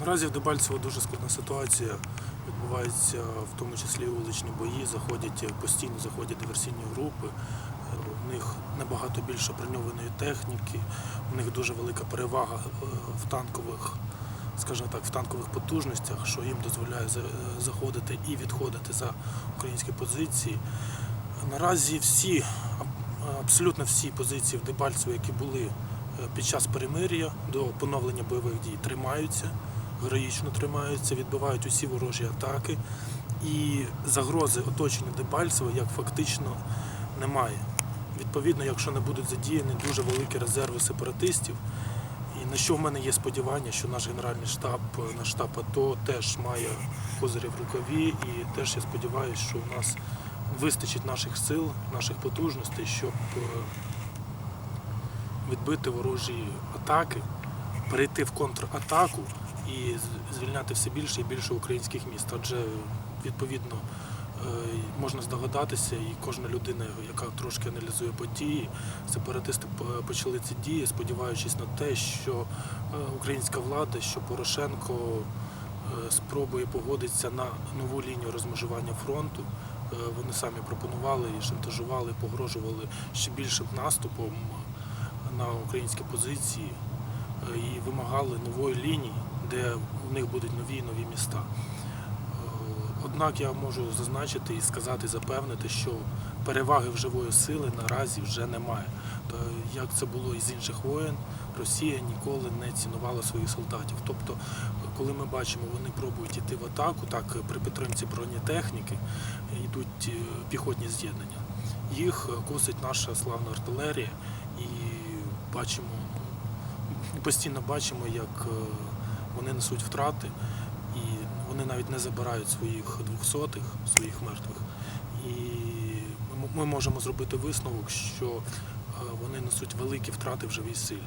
Наразі в Дебальцево дуже складна ситуація. Відбуваються в тому числі вуличні бої, заходять постійно заходять диверсійні групи. Е, У них набагато більше броньованої техніки, у них дуже велика перевага е, в танкових, скажімо так, в танкових потужностях, що їм дозволяє е, заходити і відходити за українські позиції. Наразі всі, абсолютно всі позиції в Дебальцево, які були е, під час перемир'я до поновлення бойових дій, тримаються, героїчно тримаються, відбивають усі ворожі атаки. І загрози оточення Дебальцева як фактично немає. Відповідно, якщо не будуть задіяні дуже великі резерви сепаратистів, і на що в мене є сподівання, що наш генеральний штаб, наш штаб АТО теж має козирі в рукаві, і теж я сподіваюся, що у нас вистачить наших сил, наших потужностей, щоб е, відбити ворожі атаки, перейти в контратаку і звільняти все більше і більше українських міст. Адже відповідно е, можна здогадатися, і кожна людина, яка трошки аналізує події, сепаратисти почали ці дії, сподіваючись на те, що е, українська влада, що Порошенко е, спробує погодитися на нову лінію розмежування фронту. Вони самі пропонували і шантажували, погрожували ще більшим наступом на українські позиції і вимагали нової лінії, де у них будуть нові і нові міста. Е, Однак я можу зазначити і сказати, запевнити, що переваги в живої сили наразі вже немає. Як це було і з інших воєн, Росія ніколи не цінувала своїх солдатів. Тобто, коли ми бачимо, вони пробують йти в атаку, так при підтримці бронетехніки йдуть е, піхотні з'єднання. Їх косить наша славна артилерія, і бачимо, ну, постійно бачимо, як е, вони несуть втрати, і вони навіть не забирають своїх двохсотих, своїх мертвих. І ми, можемо зробити висновок, що е, вони несуть великі втрати в живій силі.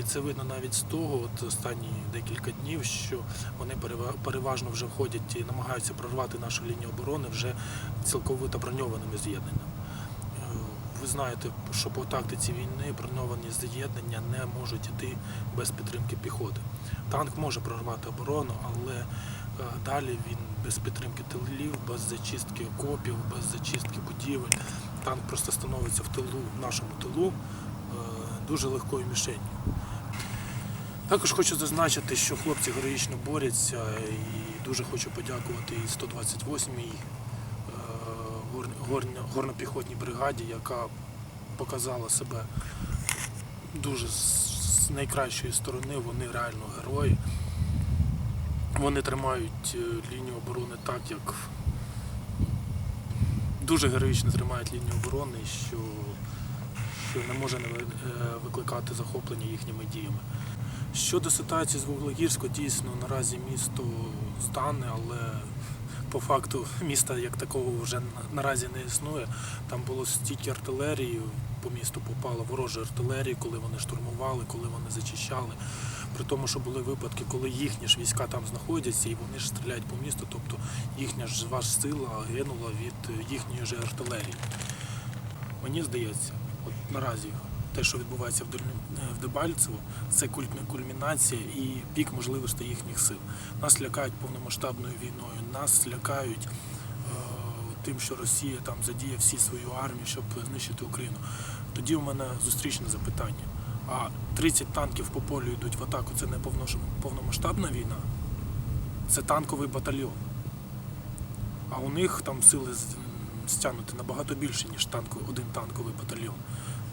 І це видно навіть з того, от останні декілька днів, що вони переважно вже входять і намагаються прорвати нашу лінію оборони вже цілковито броньованими з'єднаннями. Е, Ви знаєте, що по тактиці війни броньовані з'єднання не можуть йти без підтримки піхоти. Танк може прорвати оборону, але е, далі він без підтримки тилів, без зачистки окопів, без зачистки будівель. Танк просто становиться в тилу, в нашому тилу, е, дуже легкою мішенью. Також хочу зазначити, що хлопці героїчно борються і дуже хочу подякувати і 128-й е, гор- горня- горно-піхотній бригаді, яка показала себе дуже з найкращої сторони. Вони реально герої. Вони тримають е, лінію оборони так, як дуже героїчно тримають лінію оборони, що, що не може не е, викликати захоплення їхніми діями. Щодо ситуації з Вуглегірську, дійсно наразі місто здане, але по факту міста як такого вже наразі не існує. Там було стільки артилерії, по місту попало ворожа артилерії, коли вони штурмували, коли вони зачищали. При тому, що були випадки, коли їхні ж війська там знаходяться і вони ж стріляють по місту, тобто їхня ж ваш сила гинула від е, їхньої ж артилерії. Мені здається, от наразі те, що відбувається в е, Дебальцево, це кульмінація і пік можливостей їхніх сил. Нас лякають повномасштабною війною, нас лякають е, тим, що Росія там задіє всі свою армію, щоб знищити Україну. Тоді у мене зустрічне запитання. А 30 танків по полю йдуть в атаку, це не повномасштабна війна, це танковий батальйон. А у них там сили стягнути набагато більше, ніж танку, один танковий батальйон.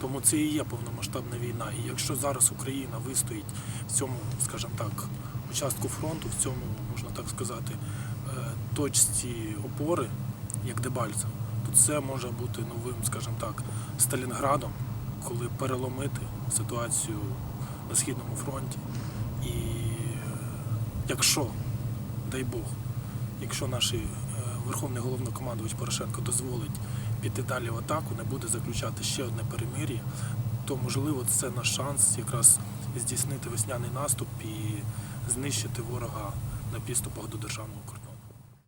Тому це і є повномасштабна війна. І якщо зараз Україна вистоїть в цьому, скажімо так, участку фронту, в цьому, можна так сказати, е, точці опори, як Дебальцево, то це може бути новим, скажімо так, Сталінградом, коли переломити ситуацію на східному фронті. І е, якщо, дай Бог, якщо наш е, Верховний головнокомандувач Порошенко дозволить піти далі в атаку, не буде заключати ще одне перемир'я, то можливо це наш шанс якраз здійснити весняний наступ і знищити ворога на підступах до державного кордону.